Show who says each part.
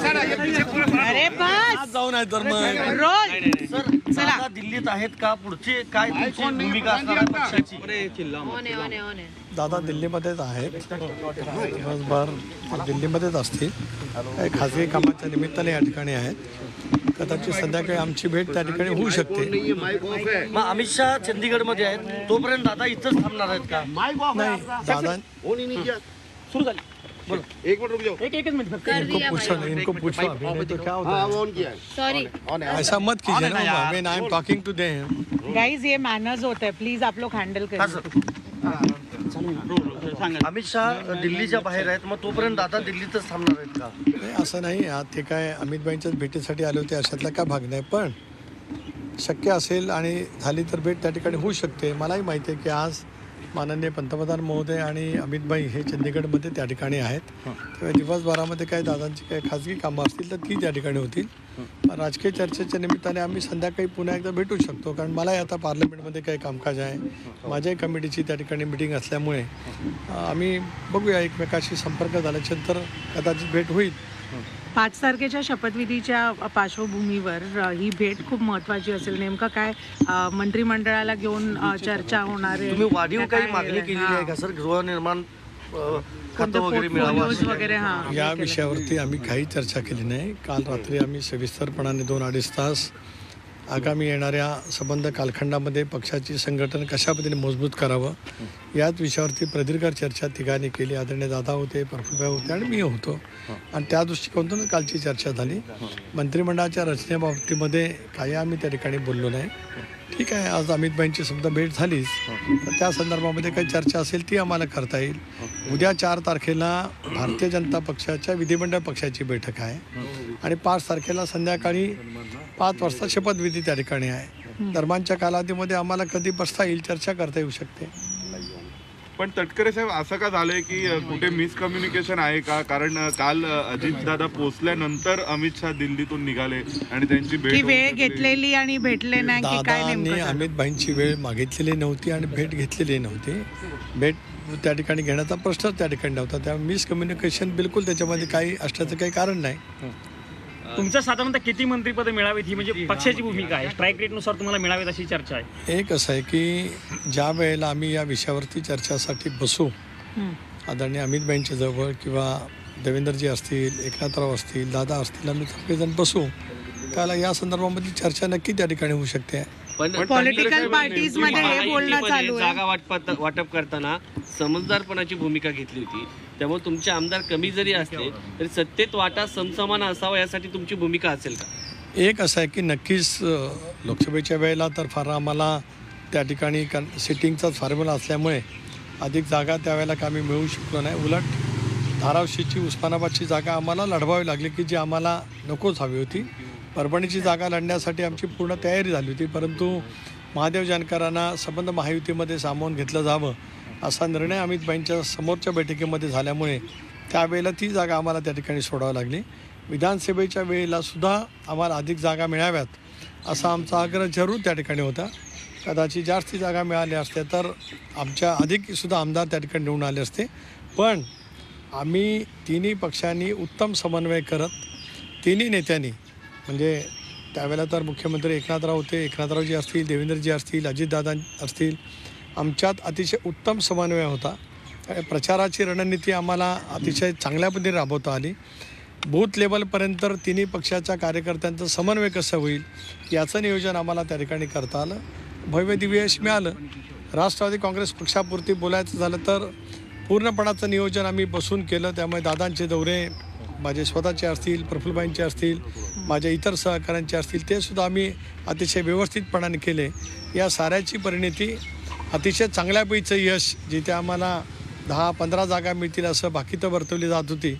Speaker 1: अरे बस.
Speaker 2: जाऊन आहे तर मग.
Speaker 1: रोज.
Speaker 3: सर दादा दिल्लीत आहेत का पुढचे? काय तुमची भूमिका असणार आहे पक्षाची?
Speaker 2: दादा दिल्लीमध्येच आहेत. दिवसभर दिल्लीमध्येच असतील. काही खाजगी कामाच्या निमित्ताने या ठिकाणी आहेत. कदाचित संध्याकाळी आमची भेट त्या ठिकाणी होऊ शकते.
Speaker 3: मग अमित शहा चंदीगडमध्ये आहेत. तोपर्यंत दादा इथंच थांबणार आहेत का?
Speaker 2: नाही दादा इनको पूछो नहीं, इनको पूछो अभी नहीं तो क्या होता है
Speaker 4: सॉरी
Speaker 2: ऐसा मत कीजिए ना I am talking to them
Speaker 1: guys ये मॅनर्स होते हैं। प्लीज आप लोग हँडल
Speaker 3: हा
Speaker 1: करें
Speaker 3: अमित शहा दिल्लीच्या बाहेर आहेत मग तोपर्यंत दादा दिल्लीतच थांबणार आहेत का?
Speaker 2: नाही असं नाही. आज ते काय अमितभाईंच्याच भेटीसाठी आले होते अशातला काय भाग नाही. पण शक्य असेल आणि झाली तर भेट त्या ठिकाणी होऊ शकते. मलाही माहिती आहे की आज माननीय पंतप्रधान महोदय आणि अमितभाई हे चंदीगडमध्ये त्या ठिकाणी आहेत. तेव्हा दिवसभरामध्ये काही दादांची काही खाजगी कामं असतील तर ती त्या ठिकाणी होतील. राजकीय चर्चेच्या निमित्ताने आम्ही संध्याकाळी पुन्हा एकदा भेटू शकतो. कारण मलाही आता पार्लमेंटमध्ये काही कामकाज आहे. माझ्याही कमिटीची त्या ठिकाणी मिटिंग असल्यामुळे आम्ही बघूया एकमेकाशी संपर्क झाल्याच्यानंतर कदाचित भेट होईल.
Speaker 1: पाच तारखेच्या शपथविधीच्या पार्श्वभूमीवर ही भेट खूप महत्वाची असेल. नेमकं काय मंत्रिमंडळाला घेऊन चर्चा होणार आहे?
Speaker 3: तुम्ही वाढीव काही मागणी केलेली आहे का सर? गृहनिर्माण वगैरे
Speaker 1: हा
Speaker 2: या विषयावरती आम्ही काही चर्चा केली नाही. काल रात्री आम्ही सविस्तरपणाने दोन अडीच तास आगामी येणाऱ्या संबंध कालखंडामध्ये पक्षाची संघटन कशा पद्धतीने मजबूत करावं याच विषयावरती प्रदीर्घ चर्चा तिघांनी केली. आदरणीय दादा होते प्रफुल्लभाई होते आणि मी होतो. आणि त्या दृष्टिकोनातून कालची चर्चा झाली. मंत्रिमंडळाच्या रचनेबाबतीमध्ये काही आम्ही त्या ठिकाणी बोललो नाही. ठीक आहे आज अमितबाईंची समजा भेट झालीच. तर त्या संदर्भामध्ये काही चर्चा असेल ती आम्हाला करता येईल. उद्या चार तारखेला भारतीय जनता पक्षाच्या विधिमंडळ पक्षाची बैठक आहे. आणि पाच तारखेला संध्याकाळी पाच वाजता शपथविधी त्या ठिकाणी आहे. दरम्यानच्या कालावधीमध्ये आम्हाला कधी बसता येईल चर्चा करता येऊ शकते.
Speaker 5: पण तटकरे साहेब असं का झालंय की कुठे मिसकम्युनिकेशन आहे का कारण काल अजित दादा पोहोचल्यानंतर अमित शहा दिल्लीतून निघाले आणि त्यांची भेट
Speaker 1: वेळ. घेतलेली आणि भेटले नाही की काय
Speaker 2: दादांनी
Speaker 1: नेमकं झालं?
Speaker 2: अमितभाईंची वेळ मागितलेली नव्हती आणि भेट घेतलेली नव्हती भेट त्या ठिकाणी घेण्याचा प्रश्नच त्या ठिकाणी नव्हता त्यामुळे मिसकम्युनिकेशन बिलकुल त्याच्यामध्ये काही असण्याचं काही कारण नाही
Speaker 6: तुमच्या साधारणतः किती मंत्रीपदे मिळावीत ही म्हणजे पक्षाची भूमिका आहे? स्ट्राईक रेटनुसार तुम्हाला मिळावीत अशी चर्चा आहे.
Speaker 2: एक असं आहे की ज्या वेळेला आम्ही या विषयावरती चर्चासाठी बसू
Speaker 1: हं.
Speaker 2: आदरणीय अमितभाईंच्या जवळ किंवा देवेंद्रजी असतील एकनाथराव असतील दादा असतील आम्ही सगळेजण बसू. त्याला या संदर्भामध्ये चर्चा नक्की त्या ठिकाणी होऊ शकते.
Speaker 5: पण
Speaker 1: पॉलिटिकल पार्टीजमध्ये हे बोलणं चालू आहे.
Speaker 7: जागा वाटपात वाटप करताना समजदारपणाची भूमिका घेतली होती. त्यामुळे तुमचे आमदार कमी जरी असले तरी सत्तेत वाटा समसमान असावा यासाठी तुमची भूमिका असेल का?
Speaker 2: एक असं आहे की नक्कीच लोकसभेच्या वेळेला तर फार आम्हाला त्या ठिकाणी कन सिटिंगचाच फॉर्म्युला असल्यामुळे अधिक जागा त्यावेळेला का आम्ही मिळवू शकलो नाही. उलट धाराशिवची उस्मानाबादची जागा आम्हाला लढवावी लागली की जी आम्हाला नकोच हवी होती. परभणीची जागा लढण्यासाठी आमची पूर्ण तयारी झाली होती परंतु महादेव जानकरांना संबंध महायुतीमध्ये सामावून घेतलं जावं असा निर्णय अमितबाईंच्या समोरच्या बैठकीमध्ये झाल्यामुळे त्यावेळेला ती जागा आम्हाला त्या ठिकाणी सोडावी लागली. विधानसभेच्या वेळेला सुद्धा आम्हाला अधिक जागा मिळाव्यात असा आमचा आग्रह जरूर त्या ठिकाणी होता. कदाचित जास्ती जागा मिळाल्या असत्या तर आमच्या अधिक सुद्धा आमदार त्या ठिकाणी निवडून आले असते. पण आम्ही तिन्ही पक्षांनी उत्तम समन्वय करत तिन्ही नेत्यांनी म्हणजे त्यावेळेला तर मुख्यमंत्री एकनाथराव होते. एकनाथरावजी असतील देवेंद्रजी असतील अजितदादा असतील. आमच्यात अतिशय उत्तम समन्वय होता. प्रचाराची रणनीती आम्हाला अतिशय चांगल्या पद्धतीने राबवता आली. बूथ लेवलपर्यंत तिन्ही पक्षाच्या कार्यकर्त्यांचं समन्वय कसं होईल याचं नियोजन आम्हाला त्या ठिकाणी करता आलं. भव्य दिव्य यश मिळालं. राष्ट्रवादी काँग्रेस पक्षापुरती बोलायचं झालं तर पूर्णपणाचं नियोजन आम्ही बसून केलं. त्यामुळे दादांचे दौरे माझे स्वतःचे असतील प्रफुल्लबाईंचे असतील माझ्या इतर सहकाऱ्यांचे असतील ते सुद्धा आम्ही अतिशय व्यवस्थितपणाने केले. या साऱ्याची परिणिती अतिशय चांगल्यापैकीचं यश जिथे आम्हाला दहा पंधरा जागा मिळतील असं बाकी तर वर्तवली जात होती.